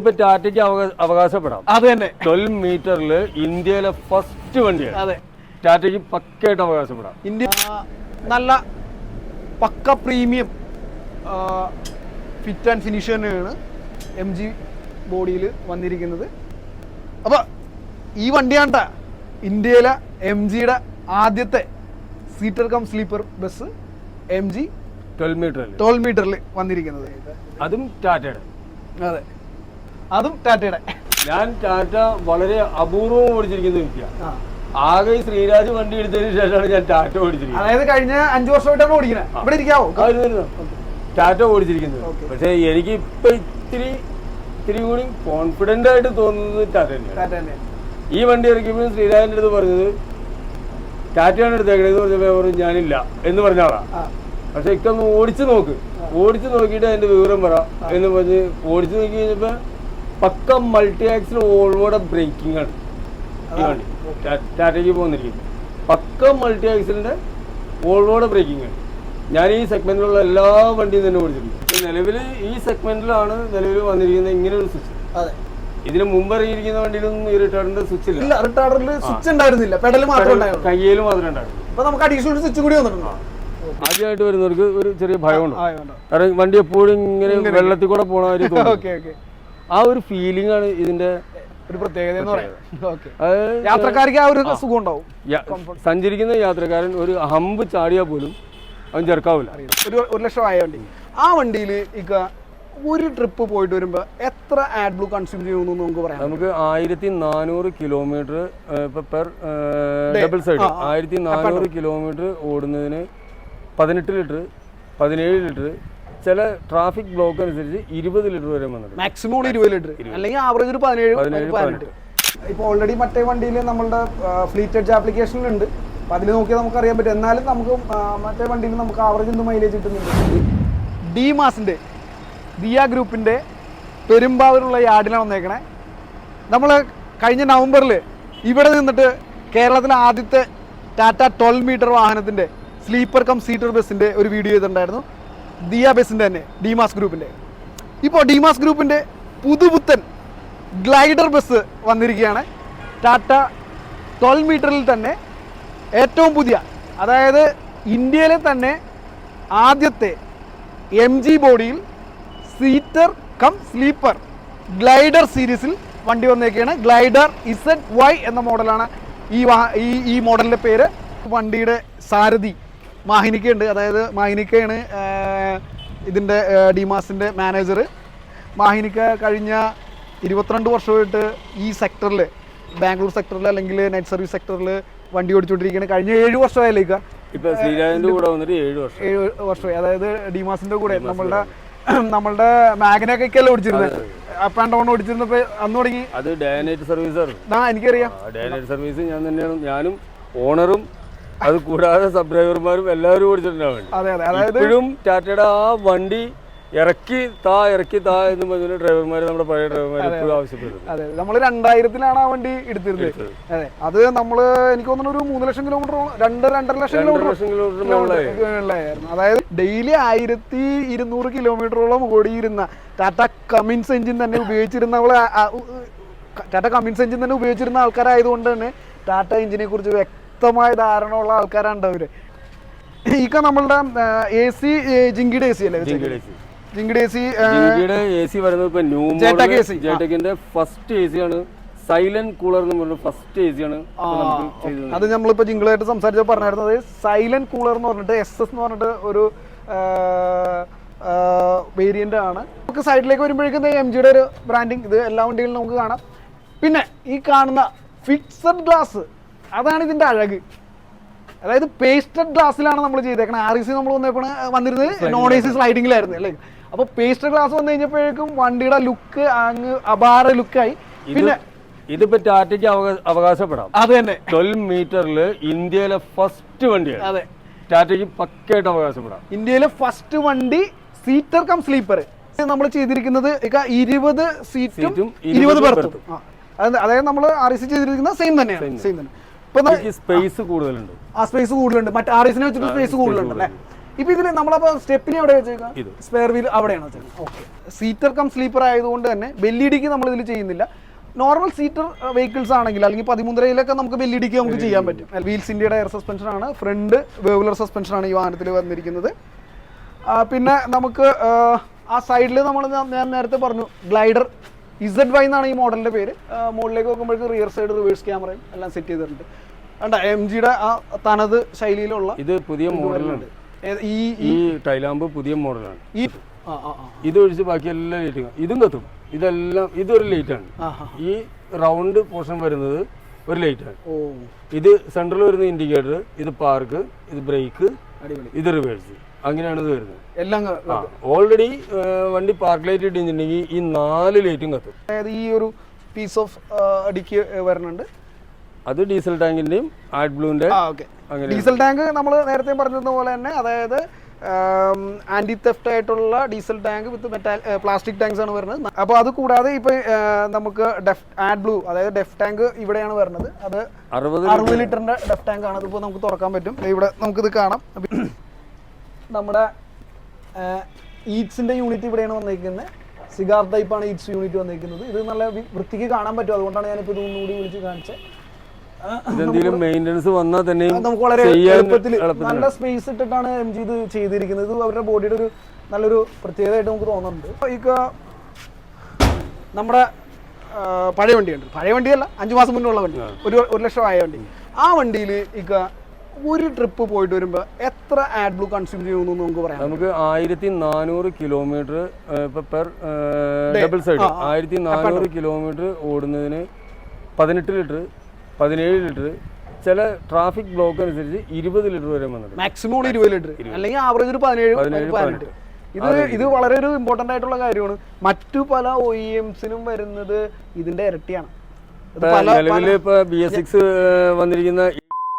ഇപ്പൊ ടാറ്റയ്ക്ക് അവകാ- അവകാശപ്പെടാം. അത് തന്നെ. ട്വൽവ് മീറ്ററിൽ ഇന്ത്യയിലെ ഫസ്റ്റ് വണ്ടിയാണ്. അതെ. ടാറ്റയ്ക്ക് പക്കയായിട്ട് അവകാശപ്പെടാം. ഇന്ത്യ നല്ല പക്ക പ്രീമിയം ഫിറ്റ് ആൻഡ് ഫിനിഷ് തന്നെയാണ് എം ജി ബോഡിയിൽ വന്നിരിക്കുന്നത്. അപ്പോൾ ഈ വണ്ടിയാണ്ട ഇന്ത്യയിലെ എം ജിയുടെ ആദ്യത്തെ seater cum sleeper bus M G twelve മീറ്ററിൽ ട്വൽവ് മീറ്ററിൽ വന്നിരിക്കുന്നത്. അതും ടാറ്റയുടെ. അതെ. അതും ടാറ്റയുടെ. ഞാൻ ടാറ്റ വളരെ അപൂർവം ഓടിച്ചിരിക്കുന്ന വ്യക്തിയാണ്. ആകെ ശ്രീരാജ് വണ്ടി എടുത്തതിന് ശേഷമാണ് ഞാൻ ടാറ്റ ഓടിച്ചിരിക്കുന്നത്. അതായത് കഴിഞ്ഞ അഞ്ചു വർഷമായിട്ടാണ് ഓടിക്കുന്നത് ഇവിടെ ഇരിക്കാവോ. ടാറ്റ ഓടിച്ചിരിക്കുന്നത്. പക്ഷെ എനിക്ക് ഇപ്പൊ ഇത്തിരി ഇത്തിരി കൂടി കോൺഫിഡന്റ് ആയിട്ട് തോന്നുന്നത് ടാറ്റ തന്നെയാണ്. ഈ വണ്ടി ഇറക്കിയപ്പോൾ ശ്രീരാജിന്റെ അടുത്ത് പറഞ്ഞത് ടാറ്റയാണ് പറഞ്ഞപ്പോൾ ഞാൻ പറഞ്ഞു ഞാനില്ല എന്ന് പറഞ്ഞ ആളാ. പക്ഷെ ഇക്കൊന്ന് ഓടിച്ചു നോക്ക്. ഓടിച്ചു നോക്കിയിട്ട് അതിന്റെ വിവരം പറ എന്ന് പറഞ്ഞ് ഓടിച്ചു നോക്കി കഴിഞ്ഞപ്പോ പക്ക മൾട്ടി ആക്സിൽ ഓൾവോടെ ബ്രേക്കിംഗ് ആണ്. ഈ വണ്ടി. ടാറ്റയ്ക്ക് പോകുന്നിരിക്കുന്നത് പക്ക മൾട്ടി ആക്സിലിന്റെ ഓൾവോടെ ബ്രേക്കിംഗ് ആണ്. ഞാൻ ഈ സെഗ്മെന്റിലുള്ള എല്ലാ വണ്ടിയും തന്നെ ഓടിച്ചിട്ടുണ്ട് നിലവിൽ ഈ സെഗ്മെന്റിലാണ് നിലവിൽ വന്നിരിക്കുന്ന ഇങ്ങനെ ഒരു സ്വിച്ച് അതെ. ഇതിന് മുമ്പ് ഇറങ്ങിയിരിക്കുന്ന വണ്ടിയിലൊന്നും ഈ റിട്ടേണിന്റെ സ്വിച്ച് ഇല്ല. റിട്ടാർഡറിൽ സ്വിച്ച് ഉണ്ടായിരുന്നില്ല. പെഡൽ മാത്രം ഉണ്ടായിരുന്നു കയ്യിൽ മാത്രം ഉണ്ടായിരുന്നു ഇപ്പൊ നമുക്ക് അഡീഷണൽ സ്വിച്ച് കൂടി വന്നിട്ടുണ്ടോ. ആദ്യമായിട്ട് വരുന്നവർക്ക് ഒരു ചെറിയ ഭയമുണ്ട്. കാരണം വണ്ടി എപ്പോഴും ഇങ്ങനെ വെള്ളത്തിൽ കൂടെ പോണ ഒരു തോന്നും. Okay okay. ആ ഒരു ഫീലിംഗ് ആണ് ഇതിന്റെ ഒരു പ്രത്യേകത എന്ന് പറയാം. ഓക്കെ അത് യാത്രക്കാർക്ക് ആ ഒരു സുഖം ഉണ്ടാവും സഞ്ചരിക്കുന്ന യാത്രക്കാരൻ ഒരു ഹമ്പ് ചാടിയാൽ പോലും അവൻ ചെറുക്കാവില്ല ഒരു ഒരു ലക്ഷം ആയ വണ്ടി. ആ വണ്ടിയിൽ ഇക്ക ഒരു ട്രിപ്പ് പോയിട്ട് വരുമ്പോ എത്ര ആഡ് ബ്ലൂ കൺസ്യൂം ചെയ്യുന്നു നമുക്ക് പറയാം നമുക്ക് ആയിരത്തി നാനൂറ് കിലോമീറ്റർ ഇപ്പൊ പെർ ഡബിൾ സൈഡ് ആയിരത്തി നാനൂറ് കിലോമീറ്റർ ഓടുന്നതിന് പതിനെട്ട് ലിറ്റർ പതിനേഴ് ലിറ്റർ ചില ട്രാഫിക് ബ്ലോക്ക് അനുസരിച്ച് ഇരുപത് ലിറ്റർ വരെ വന്നിട്ടുണ്ട്. മാക്സിമം ഇരുപത് ലിറ്റർ അല്ലെങ്കിൽ ആവറേജ് ഒരു പതിനേഴ് പതിനെട്ട്. ഇപ്പോൾ ഓൾറെഡി മറ്റേ വണ്ടിയിൽ നമ്മളുടെ ഫ്ലീറ്റ് എഡ്ജ് ആപ്ലിക്കേഷനിലുണ്ട് അപ്പം അതിൽ നോക്കിയാൽ നമുക്ക് അറിയാൻ പറ്റും. എന്നാലും നമുക്ക് മറ്റേ വണ്ടിയിൽ നമുക്ക് ആവറേജ് ഒന്നും മൈലേജ് കിട്ടുന്നുണ്ട്? ഡി മാസിന്റെ ദിയ ഗ്രൂപ്പിന്റെ പെരുമ്പാവൂരുള്ള യാർഡിലാണ് വന്നേക്കണേ. നമ്മൾ കഴിഞ്ഞ നവംബറിൽ ഇവിടെ നിന്നിട്ട് കേരളത്തിലെ ആദ്യത്തെ ടാറ്റ ട്വൽവ് മീറ്റർ വാഹനത്തിന്റെ സ്ലീപ്പർ കം സീറ്റർ ബസ്സിന്റെ ഒരു വീഡിയോ ചെയ്തിട്ടുണ്ടായിരുന്നു. ദിയ ബസ്സിന്റെ തന്നെ ഡിമാസ് ഗ്രൂപ്പിന്റെ ഇപ്പോൾ ഡിമാസ് ഗ്രൂപ്പിന്റെ പുതുപുത്തൻ ഗ്ലൈഡർ ബസ് വന്നിരിക്കുകയാണ്. ടാറ്റ ട്വൽവ് മീറ്ററിൽ തന്നെ ഏറ്റവും പുതിയ അതായത് ഇന്ത്യയിലെ തന്നെ ആദ്യത്തെ എം ജി ബോഡിയിൽ സീറ്റർ കം സ്ലീപ്പർ ഗ്ലൈഡർ സീരീസിൽ വണ്ടി വന്നേക്കാണ്. ഗ്ലൈഡർ ഇസഡ് വൈ എന്ന മോഡലാണ് ഈ വാ- ഈ ഈ മോഡലിന്റെ പേര്. വണ്ടിയുടെ സാരഥി മാഹിനിക്കയുണ്ട്. അതായത് മാഹിനിക്കയാണ് ഇതിന്റെ ഡിമാസിന്റെ മാനേജർ മാഹിനിക്ക കഴിഞ്ഞ ഇരുപത്തിരണ്ട് വർഷമായിട്ട് ഈ സെക്ടറിൽ ബാംഗ്ലൂർ സെക്ടറിൽ അല്ലെങ്കിൽ നെറ്റ് സർവീസ് സെക്ടറിൽ വണ്ടി ഓടിച്ചുകൊണ്ടിരിക്കുകയാണ് കഴിഞ്ഞ ഏഴ് വർഷമായില്ലേക്ക? ഇപ്പൊ ശ്രീരാജന്റെ കൂടെ വന്നിട്ട് ഏഴ് വർഷം. ഏഴ് വർഷമായി. അതായത് ഡിമാസിന്റെ കൂടെ നമ്മളുടെ നമ്മളുടെ മാഗ്നൊക്കെ ഓടിച്ചിരുന്നത് അപ്പ് ആൻഡ് ഡൗൺ ഓടിച്ചിരുന്നപ്പോ അന്ന് തുടങ്ങി. അത് ഡേ നൈറ്റ് സർവീസ് ആണ് എനിക്കറിയാം. ഡേ നൈറ്റ് സർവീസ് ഞാൻ തന്നെയാണ്. ഞാനും ഓണറും അത് കൂടാതെ സബ് ഡ്രൈവർമാരും എല്ലാവരും ഓടിച്ചിട്ടുണ്ടാവും അതെ അതെ. അതായത് ഇപ്പോഴും ടാറ്റയുടെ ആ വണ്ടി ഇറക്കി താ ഇറക്കി താ എന്ന് പറഞ്ഞ ഡ്രൈവർമാർ നമ്മുടെ പഴയ ഡ്രൈവർമാർ എപ്പോഴും ആവശ്യപ്പെടുന്നത് അതെ. നമ്മൾ രണ്ടായിരത്തിലാണ് ആ വണ്ടി എടുത്തിരുന്നത്. അതെ അത് നമ്മൾ എനിക്ക് തോന്നുന്നു ഒരു മൂന്ന് ലക്ഷം കിലോമീറ്റർ രണ്ട് രണ്ടര ലക്ഷം കിലോമീറ്റർ അതായത് ഡെയിലി ആയിരത്തി ഇരുന്നൂറ് കിലോമീറ്ററോളം ഓടിയിരുന്ന ടാറ്റ കമിൻസ് എഞ്ചിൻ തന്നെ ഉപയോഗിച്ചിരുന്ന അവളെ ടാറ്റ കമിൻസ് എഞ്ചിൻ തന്നെ ഉപയോഗിച്ചിരുന്ന ആൾക്കാരായതുകൊണ്ട് തന്നെ ടാറ്റ എഞ്ചിനെ കുറിച്ച് വ്യക്തമായ ധാരണ ഉള്ള ആൾക്കാരാണ് അവർ. ഇക്ക നമ്മളുടെ എ സി ജിങ്കിയുടെ എ സി അല്ലേ? ജിങ്കിയുടെ എ സി എ സി വരുന്നത് ഇപ്പൊ ന്യൂ. ജെടെക്കിന്റെ ഫസ്റ്റ് എ സി ആണ്. സൈലന്റ് കൂളർ എന്ന് പറഞ്ഞ ഫസ്റ്റ് എ സി ആണ് അത് നമ്മളിപ്പോ ജിങ്കിളായിട്ട് സംസാരിച്ചപ്പോൾ പറഞ്ഞായിരുന്നത് സൈലന്റ് കൂളർ എന്ന് പറഞ്ഞിട്ട് എസ് എസ് എന്ന് പറഞ്ഞിട്ട് ഒരു വേരിയന്റ് ആണ്. നമുക്ക് സൈഡിലേക്ക് വരുമ്പോഴേക്കും എം ജിയുടെ ഒരു ബ്രാൻഡിങ് ഇത് എല്ലാ വണ്ടികളിലും നമുക്ക് കാണാം. പിന്നെ ഈ കാണുന്ന ഫിക്സഡ് ഗ്ലാസ് അതാണ് ഇതിന്റെ അഴക്. അതായത് പേസ്റ്റഡ് ഗ്ലാസ്സിലാണ് നമ്മൾ ചെയ്തേക്കണത് ആർ ഇ സി നമ്മൾ വന്നേക്കണ വന്നിരുന്നത് നോൺ എ സി സ്ലൈഡിങ്ങിലായിരുന്നു അല്ലേ? അപ്പൊ പേസ്റ്റഡ് ഗ്ലാസ് വന്നു കഴിഞ്ഞപ്പോഴേക്കും വണ്ടിയുടെ ലുക്ക് അങ്ങ് അപാര ലുക്കായി പിന്നെ ഇതിപ്പോ ടാറ്റയ്ക്ക് അവകാ- അവകാശപ്പെടാം. അത് തന്നെ. ട്വൽവ് മീറ്ററിൽ ഇന്ത്യയിലെ ഫസ്റ്റ് വണ്ടിയാണ്. അതെ. ടാറ്റയ്ക്ക് പക്കയായിട്ട് അവകാശപ്പെടാം. ഇന്ത്യയിലെ ഫസ്റ്റ് വണ്ടി സീറ്റർ കം സ്ലീപ്പർ നമ്മൾ ചെയ്തിരിക്കുന്നത് ഇരുപത് സീറ്റും ഇരുപത്. അത് അതായത് നമ്മൾ ആർ സി ചെയ്തിരിക്കുന്ന സെയിം തന്നെയാണ്. സെയിം തന്നെ. സ്പേസ് കൂടുതലുണ്ട്. ആ സ്പേസ് കൂടുതലുണ്ട്. മറ്റേ ആർ എസിനെ വെച്ചിട്ട് സ്പേസ് കൂടുതലുണ്ട് അല്ലേ? ഇപ്പൊ ഇതിന് നമ്മളപ്പോ സ്റ്റെപ്പിനെ എവിടെ വെച്ചേക്കാം സ്പെയർ വീൽ അവിടെയാണ് വെച്ചേക്കുന്നത് ഓക്കെ സീറ്റർ കം സ്ലീപ്പർ ആയതുകൊണ്ട് തന്നെ ബെല്ലിടിക്ക് നമ്മൾ ഇതിൽ ചെയ്യുന്നില്ല നോർമൽ സീറ്റർ വെഹിക്കിൾസ് ആണെങ്കിൽ അല്ലെങ്കിൽ പതിമൂന്നരയിലൊക്കെ നമുക്ക് ബെല്ലിടിക്ക് നമുക്ക് ചെയ്യാൻ പറ്റും. വീൽസ് ഇന്ത്യയുടെ എയർ സസ്പെൻഷൻ ആണ്. ഫ്രണ്ട് വേവുലർ സസ്പെൻഷൻ ആണ് ഈ വാഹനത്തിൽ വന്നിരിക്കുന്നത്. പിന്നെ നമുക്ക് ആ സൈഡിൽ നമ്മൾ ഞാൻ നേരത്തെ പറഞ്ഞു ഗ്ലൈഡർ ഇസഡ് വൈ എന്നാണ് ഈ മോഡലിന്റെ പേര്. മുകളിലേക്ക് നോക്കുമ്പോഴേക്ക് റിയർ സൈഡ് റിവേഴ്സ് ക്യാമറയും എല്ലാം സെറ്റ് ചെയ്തിട്ടുണ്ട്. കണ്ട എം ജിയുടെ ആ തനത് ശൈലിയിലുള്ള ഇത് പുതിയ മോഡലുണ്ട് ഈ ഈ ടൈലാമ്പ് പുതിയ മോഡലാണ്. ഈ ഇത് ഒഴിച്ച് ബാക്കി എല്ലാ ലൈറ്റും ഇതും കത്തും. ഇതെല്ലാം ഇതൊരു ലൈറ്റാണ് ഈ റൗണ്ട് പോർഷൻ വരുന്നത് ഒരു ലൈറ്റാണ് ഇത് സെൻട്രൽ വരുന്ന ഇൻഡിക്കേറ്റർ ഇത് പാർക്ക് ഇത് ബ്രേക്ക് ഇത് റിവേഴ്സ് അങ്ങനെയാണ് ഇത് വരുന്നത്. എല്ലാം ഓൾറെഡി വണ്ടി പാർക്ക് ലൈറ്റ് ഇട്ടിട്ടുണ്ടെങ്കിൽ ഈ നാല് ലൈറ്റും കത്തും. അതായത് ഈ ഒരു പീസ് ഓഫ് അടിക്ക് വരുന്നുണ്ട് അത് ഡീസൽ ടാങ്കിന്റെയും ആഡ് ബ്ലൂവിന്റെ അങ്ങനെ ഡീസൽ ടാങ്ക് നമ്മൾ നേരത്തെ പറഞ്ഞതുപോലെ തന്നെ അതായത് ആന്റി തെഫ്റ്റ് ആയിട്ടുള്ള diesel tank with metal plastic tanks ആണ് വരുന്നത്. അപ്പോൾ അത് കൂടാതെ ഇപ്പൊ നമുക്ക് ഡെഫ് ആഡ് ബ്ലൂ അതായത് ഡെഫ് ടാങ്ക് ഇവിടെയാണ് വരുന്നത്. അത് അറുപത് ലിറ്ററിന്റെ ഡെഫ് ടാങ്ക് ആണ്. അതിപ്പോൾ നമുക്ക് തുറക്കാൻ പറ്റും. ഇവിടെ നമുക്കിത് കാണാം. നമ്മുടെ ഈറ്റ്സിന്റെ യൂണിറ്റ് ഇവിടെയാണ് വന്നിരിക്കുന്നത്. സിഗാർ ടൈപ്പാണ് ഈറ്റ്സ് യൂണിറ്റ് വന്നിരിക്കുന്നത്. ഇത് നല്ല വൃത്തിക്ക് കാണാൻ പറ്റും. അതുകൊണ്ടാണ് ഞാനിപ്പോൾ ഇത് ഒന്നുകൂടി വിളിച്ച് കാണിച്ചത് എന്തെങ്കിലും മെയിന്റനൻസ് വന്നാൽ തന്നെയും അത് നമുക്ക് വളരെ എളുപ്പത്തിൽ നല്ല സ്പേസ് ഇട്ടിട്ടാണ് എം ജി ഇത് ചെയ്തിരിക്കുന്നത്. ഇത് അവരുടെ ബോഡിയുടെ ഒരു നല്ലൊരു പ്രത്യേകതയായിട്ട് നമുക്ക് തോന്നുന്നുണ്ട്. ഈ നമ്മുടെ പഴയ വണ്ടിയുണ്ട്. പഴയ വണ്ടിയല്ല അഞ്ചു മാസം മുന്നേ ഉള്ള വണ്ടി. ഒരു ഒരു ലക്ഷം ആയ വണ്ടി. ആ വണ്ടിയിൽ ഇക്ക ഒരു ട്രിപ്പ് പോയിട്ട് വരുമ്പോൾ എത്ര ആഡ് ബ്ലൂ കൺസ്യൂം ചെയ്യുമെന്ന് നമുക്ക് പറയാം? നമുക്ക് ആയിരത്തി നാനൂറ് കിലോമീറ്റർ പെർ ഡബിൾ സൈഡ് ആയിരത്തി നാനൂറ് കിലോമീറ്റർ ഓടുന്നതിന് പതിനെട്ട് ലിറ്റർ പതിനേഴ് ലിറ്റർ ചില ട്രാഫിക് ബ്ലോക്ക് അനുസരിച്ച് ഇരുപത് ലിറ്റർ വരെ വന്നിട്ടുണ്ട്. മാക്സിമം ഇരുപത് ലിറ്റർ അല്ലെങ്കിൽ ആവറേജ് ഒരു പതിനേഴ് പതിനേഴ്, പതിനെട്ട്. ഇത് ഇത് വളരെ ഒരു ഇമ്പോർട്ടന്റ് ആയിട്ടുള്ള കാര്യമാണ്. മറ്റു പല ഒ എംസിനും വരുന്നത് ഇതിന്റെ ഇരട്ടിയാണ്. നിലവിൽ ഇപ്പൊ ബി എസ് സിക്സ് വന്നിരിക്കുന്ന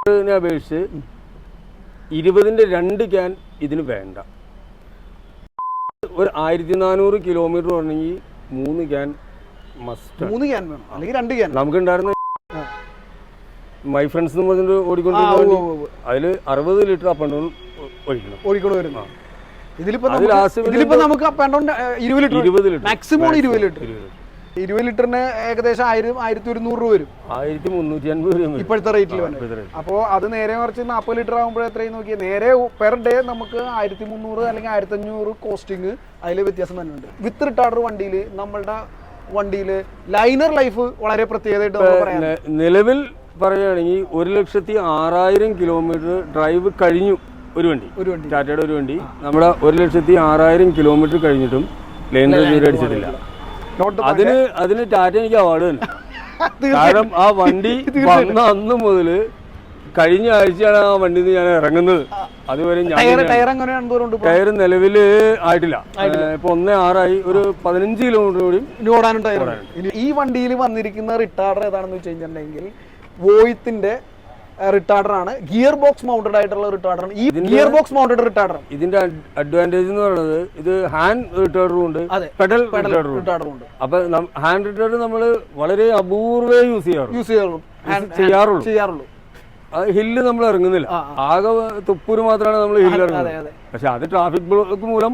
അപേക്ഷിച്ച് ഇരുപതിന്റെ രണ്ട് ക്യാൻ ഇതിന് വേണ്ട. ഒരു ആയിരത്തി നാനൂറ് കിലോമീറ്റർ പറഞ്ഞെങ്കിൽ മൂന്ന് ക്യാൻ മസ്റ്റ് മൂന്ന് ക്യാൻ വേണം. അല്ലെങ്കിൽ രണ്ട് ക്യാൻ. നമുക്കുണ്ടായിരുന്ന മൈ ഫ്രണ്ട്സ് എന്ന് പറഞ്ഞിട്ട് ഉവ്വ്. അതിൽ അറുപത് ലിറ്റർ അപ്പ് ആൻഡ് ഒഴിക്കണം. കോഴിക്കോട് വരുന്നു ഇതിലിപ്പോ നമുക്ക് ഇരുപത് ലിറ്റർ മാക്സിമം ഇരുപത് ലിറ്റർ. ഇരുപത്. ലിറ്ററിന് ഏകദേശം ആയിരം ആയിരത്തി ഒരുന്നൂറ് രൂപ വരും. ആയിരത്തി മുന്നൂറ്റി അൻപത് രൂപ ഇപ്പോഴത്തെ റേറ്റിൽ. അപ്പോൾ അത് നേരെ മറിച്ച് നാൽപ്പത് ലിറ്റർ ആകുമ്പോൾ എത്രയും നോക്കിയാൽ നേരെ പെർ ഡേ നമുക്ക് ആയിരത്തി മുന്നൂറ് അല്ലെങ്കിൽ ആയിരത്തി അഞ്ഞൂറ് കോസ്റ്റിംഗ് അതിൽ വ്യത്യാസം തന്നെയുണ്ട് വിത്ത് റിട്ടാർഡർ വണ്ടിയിൽ നമ്മളുടെ വണ്ടിയിൽ ലൈനർ ലൈഫ് വളരെ പ്രത്യേകതയായിട്ട് നിലവിൽ പറയുകയാണെങ്കിൽ ഒരു ലക്ഷത്തി ആറായിരം കിലോമീറ്റർ ഡ്രൈവ് കഴിഞ്ഞു ഒരു വണ്ടി. ഒരു വണ്ടി. ടാറ്റയുടെ ഒരു വണ്ടി. നമ്മുടെ ഒരു ലക്ഷത്തി ആറായിരം കിലോമീറ്റർ കഴിഞ്ഞിട്ടും ലൈനർ അടിച്ചിട്ടില്ല. അതിന് അതിന് ടാറ്റ എനിക്ക് അവാർഡ് തന്നെ. കാരണം ആ വണ്ടി വന്ന അന്ന് മുതൽ കഴിഞ്ഞ ആഴ്ചയാണ് ആ വണ്ടിയിൽ നിന്ന് ഞാൻ ഇറങ്ങുന്നത്. അതുവരെ ഞാൻ ടയർ നിലവിൽ ആയിട്ടില്ല. ഇപ്പൊ ഒന്നേ ആറായി. ഒരു പതിനഞ്ച് കിലോമീറ്റർ കൂടി ഓടാനും ടയർ ഈ വണ്ടിയിൽ വന്നിരിക്കുന്ന റിട്ടാർഡർ ഏതാണെന്ന് വെച്ച് കഴിഞ്ഞിട്ടുണ്ടെങ്കിൽ വോയിത്തിന്റെ റിട്ടാർഡർ ആണ്. ഗിയർ ബോക്സ് മൗണ്ടഡ് ആയിട്ടുള്ള റിട്ടാർഡർ ആണ്. ഈ ഗിയർ ബോക്സ് മൗണ്ടഡ് റിട്ടാർഡർ ഇതിന്റെ അഡ്വാന്റേജ് എന്ന് പറയുന്നത് ഇത് ഹാൻഡ് റിട്ടാർഡറും ഉണ്ട്. പെഡൽ റിട്ടാർഡറും ഉണ്ട്. അപ്പൊ ഹാൻഡ് റിട്ടാർഡർ നമ്മൾ വളരെ അപൂർവേ യൂസ് ചെയ്യാറുള്ളൂ. യൂസ് ചെയ്യാറുള്ളൂ. ചെയ്യാറുള്ളൂ. ഹില്ല് നമ്മൾ ഇറങ്ങുന്നില്ല. ആകെ തുപ്പൂര് മാത്രമാണ് നമ്മൾ ഹില്ല് ഇറങ്ങുന്നത്. പക്ഷെ അത് ട്രാഫിക് ബ്ലോക്ക് മൂലം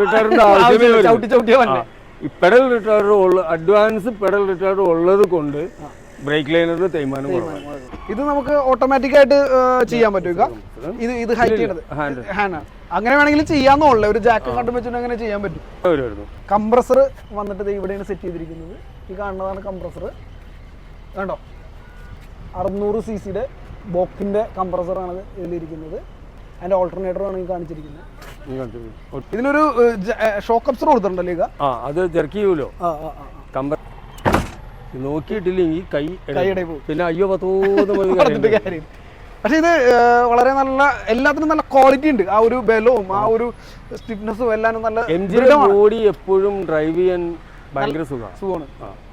റിട്ടയറിന്റെ ആവശ്യമേ. ഈ പെഡൽ റിട്ടയർ ഉള്ള അഡ്വാൻസ് പെഡൽ റിട്ടയർ ഉള്ളത് കൊണ്ട് ബ്രേക്ക് ലൈനർ തേയ്മാനം കുറവാണ്. ഇത് നമുക്ക് ഓട്ടോമാറ്റിക് ആയിട്ട് ചെയ്യാൻ പറ്റുക ഇത്. ഇത് ഹൈറ്റ് ചെയ്യണത്. ഹാൻഡ് അങ്ങനെ വേണമെങ്കിൽ ചെയ്യാന്നുള്ളു ഒരു ജാക്ക് കണ്ടു വെച്ചിട്ട് അങ്ങനെ ചെയ്യാൻ പറ്റും. കംപ്രസർ വന്നിട്ട് ദേ ഇവിടെയാണ് സെറ്റ് ചെയ്തിരിക്കുന്നത്. ഈ കാണുന്നതാണ് കംപ്രസർ കണ്ടോ? അറുന്നൂറ് സി സിയുടെ ബോക്കിന്റെ കംപ്രസറാണ് ഇതിലിരിക്കുന്നത്. അതിന്റെ ഓൾട്ടർനേറ്ററാണ് ഈ കാണിച്ചിരിക്കുന്നത്. ഇതിനൊരു ഷോക്ക് അപ്സർ കൊടുത്തിട്ടുണ്ടല്ലോ അല്ലേ ആ അത് ജെർക്ക് ചെയ്യൂലോ ആ ആ ആ കമ്പ നോക്കിയിട്ടില്ലെങ്കിൽ കൈ പിന്നെ അയ്യോ പത്തോന്ന് കാര്യം. പക്ഷെ ഇത് വളരെ നല്ല എല്ലാത്തിനും നല്ല ക്വാളിറ്റി ഉണ്ട്. ആ ഒരു ബലവും ആ ഒരു സ്റ്റിഫ്നെസ്സും എല്ലാം നല്ല ബോഡി എപ്പോഴും ഡ്രൈവ് ചെയ്യാൻ ഭയങ്കര സുഖമാണ്. സുഖമാണ്.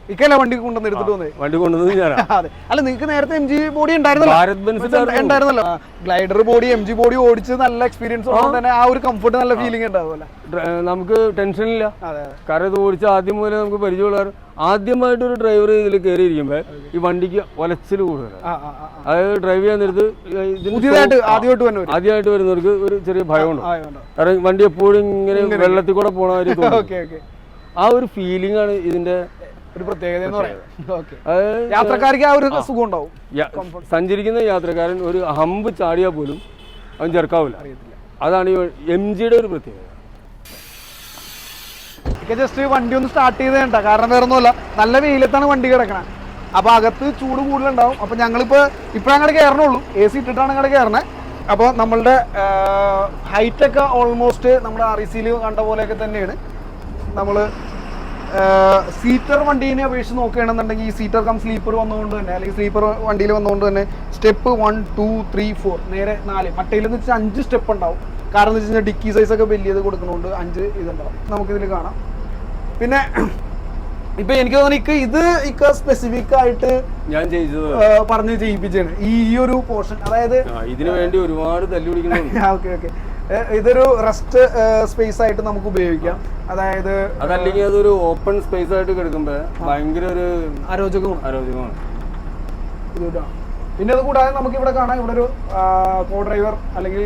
ഇക്കല്ല വണ്ടി കൊണ്ടുവന്ന് എടുത്തിട്ട് വന്നേ? വണ്ടി കൊണ്ടുവന്നത് ഞാൻ അതെ. അല്ല നിങ്ങൾക്ക് നേരത്തെ എം ജി ബോഡി ഉണ്ടായിരുന്നല്ലോ. Glider body M G body ഓടിച്ച് നല്ല എക്സ്പീരിയൻസ് തന്നെ ആ ഒരു കംഫർട്ട് നല്ല ഫീലിംഗ് ഉണ്ടാവുമല്ലോ നമുക്ക് ടെൻഷൻ ഇല്ല. കാരണം ഇത് ഓടിച്ച് ആദ്യം മുതലേ നമുക്ക് പരിചയമുള്ള ആദ്യമായിട്ട് ഒരു ഡ്രൈവർ ഇതിൽ കയറി ഇരിക്കുമ്പോൾ ഈ വണ്ടിക്ക് ഒലച്ചിൽ കൂടുതൽ. അതായത് ഡ്രൈവ് ചെയ്യാൻ നേരത്ത് പുതിയതായിട്ട് ആദ്യമായിട്ട് വന്നു വരും ആദ്യമായിട്ട് വരുന്നവർക്ക് ഒരു ചെറിയ ഭയമുണ്ട്. കാരണം വണ്ടി എപ്പോഴും ഇങ്ങനെ വെള്ളത്തിൽ കൂടെ പോണ ഒരു ആ ഒരു ഫീലിംഗ് ആണ് ഇതിന്റെ ഒരു പ്രത്യേകത എന്ന് അതായത് യാത്രക്കാർക്ക് ആ. ഒരു സുഖം ഉണ്ടാവും സഞ്ചരിക്കുന്ന യാത്രക്കാരൻ ഒരു ഹമ്പ് ചാടിയാൽ പോലും അവൻ ചെറുക്കാവില്ല അറിയത്തില്ല. അതാണ് ഈ എം ജിയുടെ ഒരു പ്രത്യേകത. ഒക്കെ ജസ്റ്റ് വണ്ടി ഒന്ന് സ്റ്റാർട്ട് ചെയ്ത് കണ്ട. കാരണം വേറെ ഒന്നുമല്ല നല്ല വെയിലത്താണ് വണ്ടി കിടക്കണത് അപ്പൊ അകത്ത് ചൂട് കൂടുതലുണ്ടാവും. അപ്പൊ ഞങ്ങളിപ്പോ ഇപ്പഴാണ് അങ്ങോട്ട് കയറണുള്ളൂ എ സി ഇട്ടിട്ടാണ് അങ്ങോട്ട് കയറണേ അപ്പോൾ നമ്മളുടെ ഹൈറ്റ് ഒക്കെ ഓൾമോസ്റ്റ് നമ്മുടെ ആർ ഇ സിയിൽ കണ്ട പോലെയൊക്കെ തന്നെയാണ്. നമ്മൾ സീറ്റർ വണ്ടീനെ അപേക്ഷിച്ച് നോക്കുകയാണെന്നുണ്ടെങ്കിൽ ഈ സീറ്റർ കം സ്ലീപ്പർ വന്നുകൊണ്ട് തന്നെ അല്ലെങ്കിൽ സ്ലീപ്പർ വണ്ടിയിൽ വന്നുകൊണ്ട് തന്നെ step one two three four നേരെ നാല്. മട്ടയിൽ എന്ന് വെച്ചാൽ അഞ്ച് സ്റ്റെപ്പ് ഉണ്ടാവും. കാരണം എന്ന് വെച്ച് കഴിഞ്ഞാൽ ഡിക്കി സൈസ് ഒക്കെ വലിയത് കൊടുക്കുന്നതുകൊണ്ട് അഞ്ച് ഇതുണ്ടാവും. നമുക്കിതിൽ കാണാം. പിന്നെ ഇപ്പൊ എനിക്ക് തോന്നുന്നു ഇത് ഇക്ക സ്പെസിഫിക് ആയിട്ട് ഞാൻ ചെയ്തത്. പറഞ്ഞ് ചെയ്യിപ്പിച്ചാണ് ഈ ഈ ഒരു പോർഷൻ അതായത് ഇതിനു വേണ്ടി ഒരുപാട് തല്ലുപിടിക്കണം ഓക്കെ ഓക്കെ ഇതൊരു റെസ്റ്റ് സ്പേസ് ആയിട്ട് നമുക്ക് ഉപയോഗിക്കാം. അതായത് അതല്ലെങ്കിൽ അതൊരു ഓപ്പൺ സ്പേസ് ആയിട്ട് കിടക്കുമ്പോ ഭയങ്കര ഒരു അരോചകമാണ് ഇതാണ് പിന്നെ അത് കൂടാതെ നമുക്ക് ഇവിടെ കാണാം ഇവിടെ ഒരു കോ ഡ്രൈവർ അല്ലെങ്കിൽ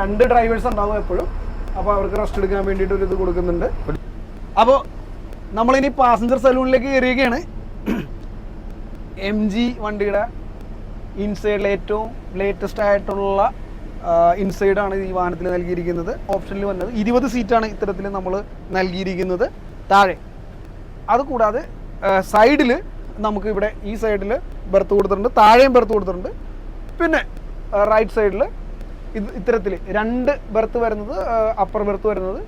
രണ്ട് ഡ്രൈവേഴ്സ് ഉണ്ടാവും എപ്പോഴും. അപ്പോൾ അവർക്ക് റെസ്റ്റ് എടുക്കാൻ വേണ്ടിയിട്ട് ഒരു ഇത് കൊടുക്കുന്നുണ്ട്. അപ്പോൾ നമ്മളിനി പാസഞ്ചർ സലൂണിലേക്ക് കയറിയൊക്കെയാണ് എം ജി വണ്ടിയുടെ ഇൻസൈഡിൽ ഏറ്റവും ലേറ്റസ്റ്റ് ആയിട്ടുള്ള ഇൻസൈഡാണ് ഈ വാഹനത്തിൽ നൽകിയിരിക്കുന്നത്. ഓപ്ഷനിൽ വന്നത് ഇരുപത് സീറ്റാണ് ഇത്തരത്തിൽ നമ്മൾ നൽകിയിരിക്കുന്നത്. താഴെ. അതുകൂടാതെ സൈഡിൽ നമുക്ക് ഇവിടെ ഈ സൈഡിൽ ബെർത്ത് കൊടുത്തിട്ടുണ്ട്. താഴെയും ബെർത്ത് കൊടുത്തിട്ടുണ്ട്. പിന്നെ റൈറ്റ് സൈഡിൽ ഇത് ഇത്തരത്തിൽ രണ്ട് ബെർത്ത് വരുന്നത് അപ്പർ ബെർത്ത് വരുന്നത്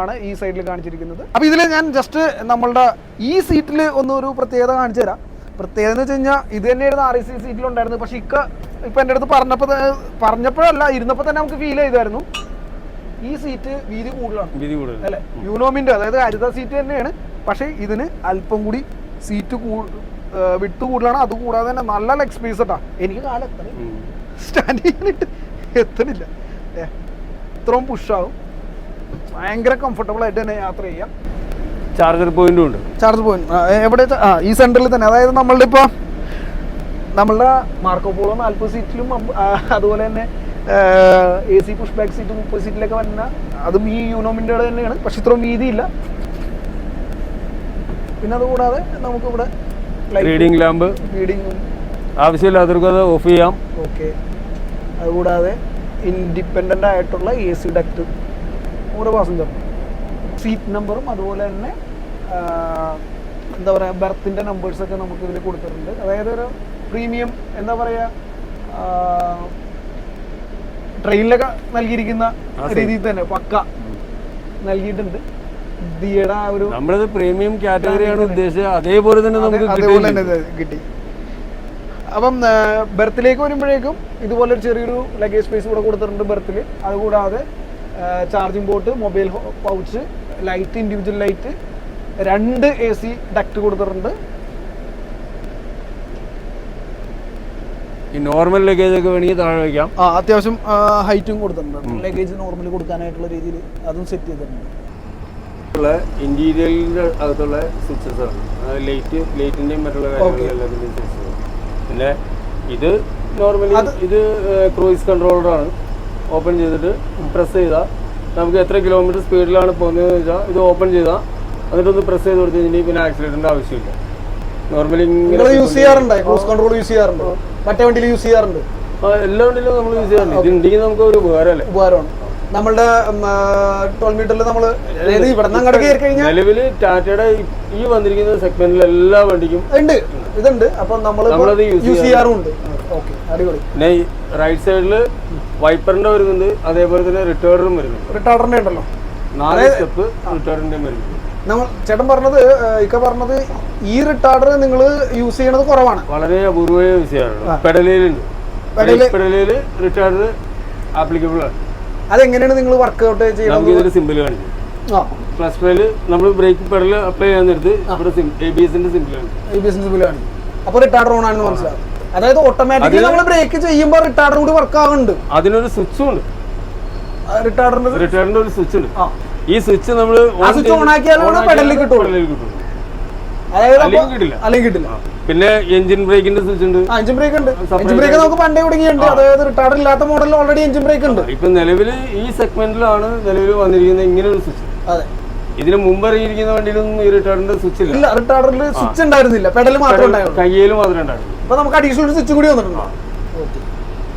ആണ് ഈ സൈഡിൽ കാണിച്ചിരിക്കുന്നത്. അപ്പോൾ ഇതിൽ ഞാൻ ജസ്റ്റ് നമ്മളുടെ ഈ സീറ്റിൽ ഒന്നൊരു പ്രത്യേകത കാണിച്ചു തരാം പ്രത്യേകത എന്ന് വെച്ച് കഴിഞ്ഞാൽ ഇത് തന്നെയായിരുന്നു ആർ ഐ സി സീറ്റിലുണ്ടായിരുന്നത് പക്ഷേ ഇക്ക ഇപ്പം എന്റെ അടുത്ത് പറഞ്ഞപ്പോൾ പറഞ്ഞപ്പോഴല്ല ഇരുന്നപ്പോൾ തന്നെ നമുക്ക് ഫീൽ ചെയ്തായിരുന്നു. ഈ സീറ്റ് വീതി കൂടുതലാണ്. വീതി കൂടുതൽ അല്ലെ? യൂണോമിന്റെ അതായത് ഹരിത സീറ്റ് തന്നെയാണ്. പക്ഷേ ഇതിന് അല്പം കൂടി സീറ്റ് വിട്ട് കൂടുതലാണ്. അതുകൂടാതെ തന്നെ നല്ല ലെഗ് സ്പേസ് കേട്ടാ എനിക്ക് കാലം എത്ര. സ്റ്റാൻഡ് ചെയ്യാനിട്ട് എത്തണില്ല. ഇത്രയും പുഷാവും ഭയങ്കര കംഫർട്ടബിൾ ആയിട്ട് തന്നെ യാത്ര ചെയ്യാം. ചാർജർ പോയിന്റും ഉണ്ട്. ചാർജ് പോയിന്റ് എവിടെ ഈ സെന്ററിൽ തന്നെ. അതായത് നമ്മളുടെ ഇപ്പോൾ നമ്മളുടെ മാർക്കോ പോളോ നാൽപ്പത് സീറ്റിലും അതുപോലെ തന്നെ A C push back seat മുപ്പത് സീറ്റിലൊക്കെ വന്ന അതും ഈ യൂണോമിന്റെ തന്നെയാണ്. പക്ഷെ ഇത്രയും വീതിയില്ല. പിന്നെ അതുകൂടാതെ നമുക്കിവിടെ റീഡിംഗ് ലാമ്പ് റീഡിംഗ് ആവശ്യമില്ലാത്തവർക്ക് അത് ഓഫ് ചെയ്യാം. ഓക്കെ അതുകൂടാതെ ഇൻഡിപെൻഡന്റ് ആയിട്ടുള്ള എ സി ഡക്റ്റ് ഓരോ പാസഞ്ചറും സീറ്റ് നമ്പറും അതുപോലെ തന്നെ എന്താ പറയുക ബർത്തിന്റെ നമ്പേഴ്സൊക്കെ നമുക്ക് ഇതിൽ കൊടുത്തിട്ടുണ്ട്. അതായത് ഒരു പ്രീമിയം എന്താ പറയുക ട്രെയിനിലൊക്കെ നൽകിയിരിക്കുന്ന രീതിയിൽ തന്നെ പക്ക നൽകിയിട്ടുണ്ട്. ദിയുടെ ആ ഒരു നമ്മളത് പ്രീമിയം കാറ്റഗറിയാണ് ഉദ്ദേശിച്ചത്. അതേപോലെ തന്നെ നമുക്ക് അതെ- അതേപോലെ തന്നെ കിട്ടി. അപ്പം ബെർത്തിലേക്ക് വരുമ്പോഴേക്കും ഇതുപോലെ ഒരു ചെറിയൊരു ലഗേജ് സ്പേസ് കൂടെ കൊടുത്തിട്ടുണ്ട് ബർത്തിൽ. അതുകൂടാതെ charging port mobile pouch light individual light രണ്ട് എ സി ഡക്റ്റ് കൊടുത്തിട്ടുണ്ട്. ഈ നോർമൽ ലഗേജ് ഒക്കെ വേണമെങ്കിൽ താഴെ വെക്കാം. ആ അത്യാവശ്യം ഹൈറ്റും കൊടുത്തിട്ടുണ്ട്. ലഗേജ് നോർമൽ കൊടുക്കാനായിട്ടുള്ള രീതിയിൽ അതും സെറ്റ് ചെയ്തിട്ടുണ്ട്. ഇന്റീരിയലിന്റെ അകത്തുള്ള സ്വിച്ചസ് ആണ്. ലൈറ്റ് ലൈറ്റിന്റെയും മറ്റുള്ള കാര്യങ്ങളെല്ലാം പിന്നെ ഇത് നോർമലി ഇത് ക്രൂയിസ് കൺട്രോളർ ആണ്. ഓപ്പൺ ചെയ്തിട്ട് പ്രസ് ചെയ്താൽ നമുക്ക് എത്ര കിലോമീറ്റർ സ്പീഡിലാണ് പോകുന്നതെന്ന് വെച്ചാൽ ഇത് ഓപ്പൺ ചെയ്താൽ എന്നിട്ടൊന്ന് പ്രസ് ചെയ്ത് കൊടുത്തു കഴിഞ്ഞാൽ പിന്നെ ആക്സിഡന്റിന്റെ ആവശ്യമില്ല. നോർമലി യൂസ് ചെയ്യാറുണ്ട്. ക്രൂസ് കൺട്രോൾ യൂസ് ചെയ്യാറുണ്ട്. മറ്റേ വണ്ടിയിൽ യൂസ് ചെയ്യാറുണ്ട്. എല്ലാ വണ്ടിയിലും നമ്മൾ യൂസ് ചെയ്യാറുണ്ട്. ഇത് ഉണ്ടെങ്കിൽ നമുക്ക് ഒരു ഉപകാരമല്ലേ? ഉപകാരമാണ്. നമ്മളുടെ ട്വൽവ് മീറ്ററിൽ നമ്മൾ അതായത് ഇവിടെ നിന്ന് അങ്ങോട്ട് കയറി കഴിഞ്ഞാൽ നിലവിൽ ടാറ്റയുടെ ഈ- വന്നിരിക്കുന്ന സെഗ്മെന്റിൽ എല്ലാ വണ്ടിക്കും ഉണ്ട്. ഇതുണ്ട്. അപ്പൊ നമ്മൾ നമ്മളത് യൂസ് ചെയ്യാറുണ്ട്. ഓക്കെ. അടിപൊളി. പിന്നെ റൈറ്റ് സൈഡിൽ വൈപ്പറിന്റെ വരുന്നുണ്ട്. അതേപോലെ തന്നെ റിട്ടേർഡറും വരുന്നുണ്ട്. റിട്ടാർഡറിന്റെ ഉണ്ടല്ലോ. നാല് സ്റ്റെപ്പ് റിട്ടേർഡിന്റെയും വരുന്നുണ്ട്. നമ്മൾ ചേട്ടൻ പറഞ്ഞത് ഇക്ക പറഞ്ഞത് ഈ റിട്ടാർഡർ നിങ്ങൾ യൂസ് ചെയ്യണത് കുറവാണ്. വളരെ അപൂർവമായ യൂസ് പെഡലിലുണ്ട് പെഡല്- റിട്ടാർഡർ റിട്ടേർഡ് ആപ്ലിക്കബിൾ ആണ്. അതെങ്ങനെയാണ് നിങ്ങൾ വർക്ക്ഔട്ട് ചെയ്യുന്നത് ഇതിൽ സിമ്പിൾ കാണിക്കും ആ. ക്ലസ്റ്ററിൽ നമ്മൾ ബ്രേക്ക് പെഡൽ അപ്ലൈ ചെയ്യാൻ നേരത്ത് ഇവിടെ എ ബി എസിന്റെ സിമ്പിളാണ് ഈ ബിസിനസ് ബില്ലാണ് അപ്പോൾ റിട്ടാർഡർ ഓൺ ആണെന്ന് മനസ്സിലാവും. അതായത് ഓട്ടോമാറ്റിക്കലി നമ്മൾ ബ്രേക്ക് ചെയ്യുമ്പോൾ റിട്ടാർഡർ കൂടി വർക്ക് ആകുന്നുണ്ട് അതിനൊരു സ്വിച്ചും ഉണ്ട്. റിട്ടാർഡറിന്റെ റിട്ടാർഡറിന്റെ ഒരു സ്വിച്ച് ഉണ്ട്. ഈ സ്വിച്ച് നമ്മൾ ആക്കിയാലാണ് കിട്ടുള്ളൂ. പിന്നെ എഞ്ചിൻ ബ്രേക്കിന്റെ സ്വിച്ച് ഉണ്ട്. എഞ്ചിൻ ബ്രേക്ക് ഉണ്ട്. എഞ്ചിൻ ബ്രേക്ക് നമുക്ക് പണ്ടേ തുടങ്ങിയിട്ടുണ്ട് അതായത് റിട്ടയർഡ് ഇല്ലാത്ത മോഡലിൽ ഓൾറെഡി എഞ്ചിൻ ബ്രേക്ക് ഉണ്ട്. ഇപ്പൊ നിലവിൽ ഈ സെഗ്മെന്റിലാണ് നിലവിൽ വന്നിരിക്കുന്ന ഇങ്ങനെ ഒരു സ്വിച്ച് അതെ. ഇതിന് മുമ്പ് ഇറങ്ങിയിരിക്കുന്ന വണ്ടിയിലൊന്നും ഈ റിട്ടേണിന്റെ സ്വിച്ച് ഇല്ല. റിട്ടാർഡറിൽ സ്വിച്ച് ഉണ്ടായിരുന്നില്ല. പെഡൽ മാത്രം ഉണ്ടായിരുന്നു കയ്യിൽ മാത്രം ഉണ്ടായിരുന്നു അപ്പൊ നമുക്ക് അഡീഷണൽ സ്വിച്ച് കൂടി വന്നിട്ടുണ്ടോ.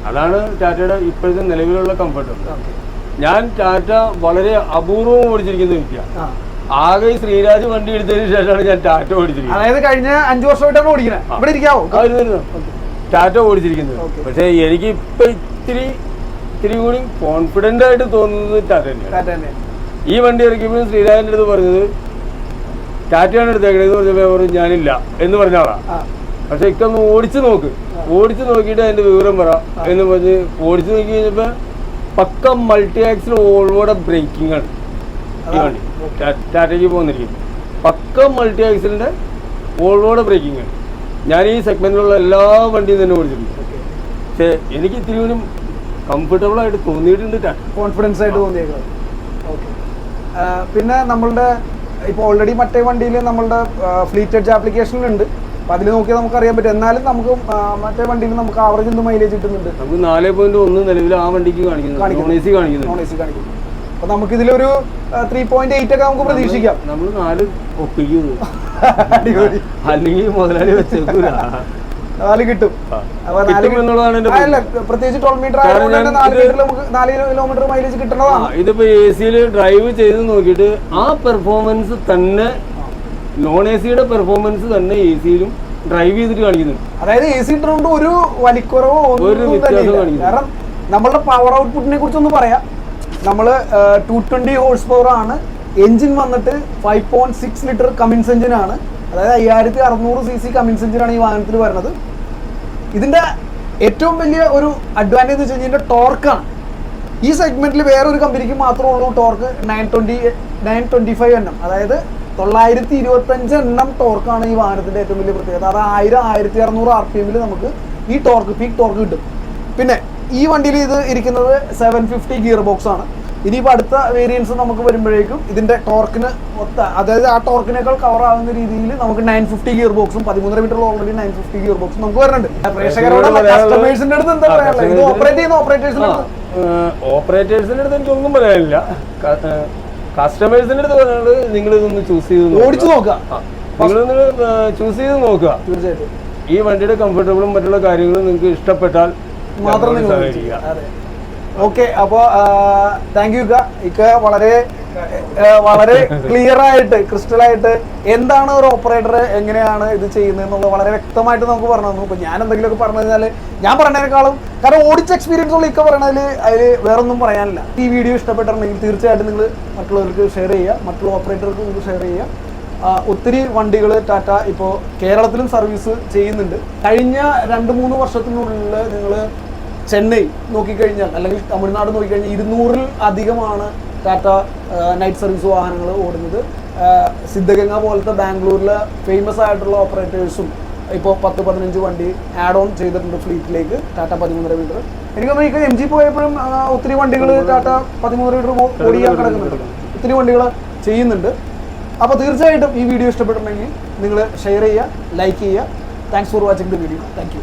അതാണ് ടാറ്റയുടെ ഇപ്പോഴത്തെ നിലവിലുള്ള കംഫർട്ട് ഞാൻ ടാറ്റ വളരെ അപൂർവം ഓടിച്ചിരിക്കുന്ന വ്യക്തിയാണ്. ആകെ ശ്രീരാജ് വണ്ടി എടുത്തതിന് ശേഷമാണ് ഞാൻ ടാറ്റ ഓടിച്ചിരിക്കുന്നത്. അതായത് കഴിഞ്ഞ അഞ്ചു വർഷമായിട്ടാണ് ഓടിക്കുന്നത്. ഇവിടെ ഇരിക്കാവോ. ടാറ്റ ഓടിച്ചിരിക്കുന്നത്. പക്ഷെ എനിക്ക് ഇപ്പൊ ഇത്തിരി ഇത്തിരി കൂടി കോൺഫിഡന്റ് ആയിട്ട് തോന്നുന്നത് ടാറ്റ തന്നെയാണ്. ഈ വണ്ടി ഇറക്കിയപ്പോൾ ശ്രീരാജിന്റെ അടുത്ത് പറഞ്ഞത് ടാറ്റയാണ് എടുത്തേക്കണത് പറഞ്ഞപ്പോൾ പറഞ്ഞു ഞാനില്ല എന്ന് പറഞ്ഞ ആളാ. പക്ഷെ ഇക്കൊന്ന് ഓടിച്ചു നോക്ക്. ഓടിച്ചു നോക്കിയിട്ട് അതിന്റെ വിവരം പറ എന്ന് പറഞ്ഞ് ഓടിച്ചു നോക്കി കഴിഞ്ഞപ്പോ പക്ക മൾട്ടി ആക്സിൽ ഓൾവോടെ ബ്രേക്കിംഗ് ആണ്. ഈ വണ്ടി. ടാറ്റയ്ക്ക് പക്ക മൾട്ടി ആക്സിലിന്റെ ഓൾവോടെ ബ്രേക്കിംഗ് ആണ്. ഞാൻ ഈ സെഗ്മെന്റിലുള്ള എല്ലാ വണ്ടിയും തന്നെ ഓടിച്ചിട്ടുണ്ട്. പക്ഷേ എനിക്ക് ഇത്തിരി കൂടി കംഫർട്ടബിൾ ആയിട്ട് തോന്നിയിട്ടുണ്ട് കോൺഫിഡൻസ് ആയിട്ട് തോന്നിയേക്കുന്നത് ഓക്കെ പിന്നെ നമ്മളുടെ ഇപ്പോൾ ഓൾറെഡി മറ്റേ വണ്ടിയിൽ നമ്മളുടെ ഫ്ലീറ്റ് എഡ്ജ് ആപ്ലിക്കേഷനിലുണ്ട് അപ്പോൾ അതിൽ നോക്കിയാൽ നമുക്ക് അറിയാൻ പറ്റും. എന്നാലും നമുക്ക് മറ്റേ വണ്ടിയിൽ നമുക്ക് ആവറേജ് എന്ത് മൈലേജ് കിട്ടുന്നുണ്ട്? നമുക്ക് നാല് പോയിന്റ് ഒന്ന് നിലവിൽ ആ വണ്ടിക്ക് കാണിക്കുന്നു കാണിക്കുന്നു. Non A C A C അപ്പോൾ നമുക്കിതിലൊരു ത്രീ പോയിന്റ് എയ്റ്റ് ഒക്കെ നമുക്ക് പ്രതീക്ഷിക്കാം. നമ്മൾ നാല് ഒപ്പിക്കുന്നു അല്ലെങ്കിൽ മുതലാളി വെച്ചേക്കൂല. നാല് കിട്ടും. അപ്പോൾ നാല് അല്ല പ്രത്യേകിച്ച് ട്വൽവ് മീറ്റർ ആയതുകൊണ്ട് നാല് ഇത് നമുക്ക് നാല് കിലോമീറ്റർ മൈലേജ് ആ, കിട്ടുന്നതാണ് ഇതിപ്പോ എ സിയിൽ ഡ്രൈവ് ചെയ്ത് നോക്കിയിട്ട് ആ പെർഫോമൻസ് തന്നെ നോൺ എ സിയുടെ പെർഫോമൻസ് തന്നെ എ സിയിലും ഡ്രൈവ് ചെയ്തിട്ട് കാണിക്കുന്നുണ്ട്. അതായത് എ സി ഇട്ടുകൊണ്ട് ഒരു വലിക്കുറവോ ഒരു. കാരണം നമ്മളുടെ പവർ ഔട്ട്പുട്ടിനെ കുറിച്ചൊന്ന് പറയാം. നമ്മൾ ടു ട്വന്റി ഹോഴ്സ് പവർ ആണ്. എഞ്ചിൻ വന്നിട്ട് five point six litre Cummins engine ആണ്. അതായത് അയ്യായിരത്തി അറുന്നൂറ് സി സി കമിൻസ് എഞ്ചിനാണ് ആണ് ഈ വാഹനത്തിൽ വരുന്നത്. ഇതിന്റെ ഏറ്റവും വലിയ ഒരു അഡ്വാന്റേജ് എന്ന് വെച്ച് കഴിഞ്ഞാൽ ഇതിന്റെ ടോർക്കാണ് ഈ സെഗ്മെന്റിൽ വേറെ ഒരു കമ്പനിക്ക് മാത്രമേ ഉള്ളൂ torque nine twenty nine twenty five എണ്ണം. അതായത് തൊള്ളായിരത്തി ഇരുപത്തഞ്ച് എണ്ണം ടോർക്കാണ് ഈ വാഹനത്തിന്റെ ഏറ്റവും വലിയ പ്രത്യേകത. അത് ആയിരം ആയിരത്തി അറുന്നൂറ് ആർ പി എമ്മിൽ നമുക്ക് ഈ ടോർക്ക് പീക്ക് ടോർക്ക് കിട്ടും. പിന്നെ ഈ വണ്ടിയിൽ ഇത് ഇരിക്കുന്നത് സെവൻ ഫിഫ്റ്റി ഗിയർ ബോക്സ് ആണ്. ഇനിയിപ്പോൾ അടുത്ത വേരിയൻസ് നമുക്ക് വരുമ്പോഴേക്കും ഇതിന്റെ ടോർക്കിന് ഒത്ത അതായത് ആ ടോർക്കിനേക്കാൾ കവർ ആവുന്ന രീതിയിൽ നമുക്ക് നയൻ ഫിഫ്റ്റി ഗിയർ ബോക്സും പതിമൂന്നര metre already nine fifty gear ബോക്സും നമുക്ക് വരുന്നുണ്ട്. കസ്റ്റമേഴ്സിന്റെ അടുത്ത് എന്താ പറയാനുള്ളത് ഇത് ഓപ്പറേറ്റ് ചെയ്യുന്ന ഓപ്പറേറ്റേഴ്സിന്റെ അടുത്ത്? ഓപ്പറേറ്റേഴ്സിന്റെ അടുത്ത് എനിക്കൊന്നും പറയാനില്ല. കസ്റ്റമേഴ്സിന്റെ അടുത്ത് പറഞ്ഞാൽ നിങ്ങൾ ഇതൊന്ന് ചൂസ് ചെയ്ത് ഓടിച്ചു നോക്കുക. ആ, നിങ്ങളൊന്ന് ചൂസ് ചെയ്ത് നോക്കുക. തീർച്ചയായിട്ടും. ഈ വണ്ടിയുടെ കംഫർട്ടബിളും മറ്റുള്ള കാര്യങ്ങളും നിങ്ങൾക്ക് ഇഷ്ടപ്പെട്ടാൽ മാത്രം നിങ്ങൾ ഓക്കെ അപ്പോൾ താങ്ക് യു ഇക്ക വളരെ വളരെ ക്ലിയർ ആയിട്ട് ക്രിസ്റ്റൽ ആയിട്ട് എന്താണ് ഒരു ഓപ്പറേറ്റർ എങ്ങനെയാണ് ഇത് ചെയ്യുന്നത് എന്നുള്ളത് വളരെ വ്യക്തമായിട്ട് നമുക്ക് പറഞ്ഞു തന്നു. ഞാൻ എന്തെങ്കിലുമൊക്കെ പറഞ്ഞു കഴിഞ്ഞാൽ ഞാൻ പറഞ്ഞതിനേക്കാളും കാരണം ഓടിച്ച എക്സ്പീരിയൻസ് ഉള്ള ഇക്ക പറയണതിൽ അതിൽ വേറൊന്നും പറയാനില്ല. ഈ വീഡിയോ ഇഷ്ടപ്പെട്ടിട്ടുണ്ടെങ്കിൽ തീർച്ചയായിട്ടും നിങ്ങൾ മറ്റുള്ളവർക്ക് ഷെയർ ചെയ്യുക മറ്റുള്ള ഓപ്പറേറ്റർക്ക് നിങ്ങൾക്ക് ഷെയർ ചെയ്യുക. ഒത്തിരി വണ്ടികൾ ടാറ്റ ഇപ്പോൾ കേരളത്തിലും സർവീസ് ചെയ്യുന്നുണ്ട്. കഴിഞ്ഞ രണ്ട് മൂന്ന് വർഷത്തിനുള്ളിൽ നിങ്ങൾ ചെന്നൈ നോക്കിക്കഴിഞ്ഞാൽ അല്ലെങ്കിൽ തമിഴ്നാട് നോക്കിക്കഴിഞ്ഞാൽ ഇരുന്നൂറിൽ അധികമാണ് ടാറ്റ നൈറ്റ് സർവീസ് വാഹനങ്ങൾ ഓടുന്നത്. സിദ്ധഗംഗ പോലത്തെ ബാംഗ്ലൂരിലെ ഫേമസ് ആയിട്ടുള്ള ഓപ്പറേറ്റേഴ്സും ഇപ്പോൾ പത്ത് പതിനഞ്ച് വണ്ടി ആഡ് ഓൺ ചെയ്തിട്ടുണ്ട് ഫ്ലീറ്റിലേക്ക് ടാറ്റ പതിമൂന്നര മീറ്റർ എനിക്ക് തോന്നുന്നു എം ജി പോയപ്പോഴും ഒത്തിരി വണ്ടികൾ ടാറ്റ പതിമൂന്നര മീറ്റർ ഓടിക്കാൻ കിടക്കുന്നുണ്ട്. ഒത്തിരി വണ്ടികൾ ചെയ്യുന്നുണ്ട്. അപ്പോൾ തീർച്ചയായിട്ടും ഈ വീഡിയോ ഇഷ്ടപ്പെട്ടിട്ടുണ്ടെങ്കിൽ നിങ്ങൾ ഷെയർ ചെയ്യുക ലൈക്ക് ചെയ്യുക. Thanks for watching the video thank you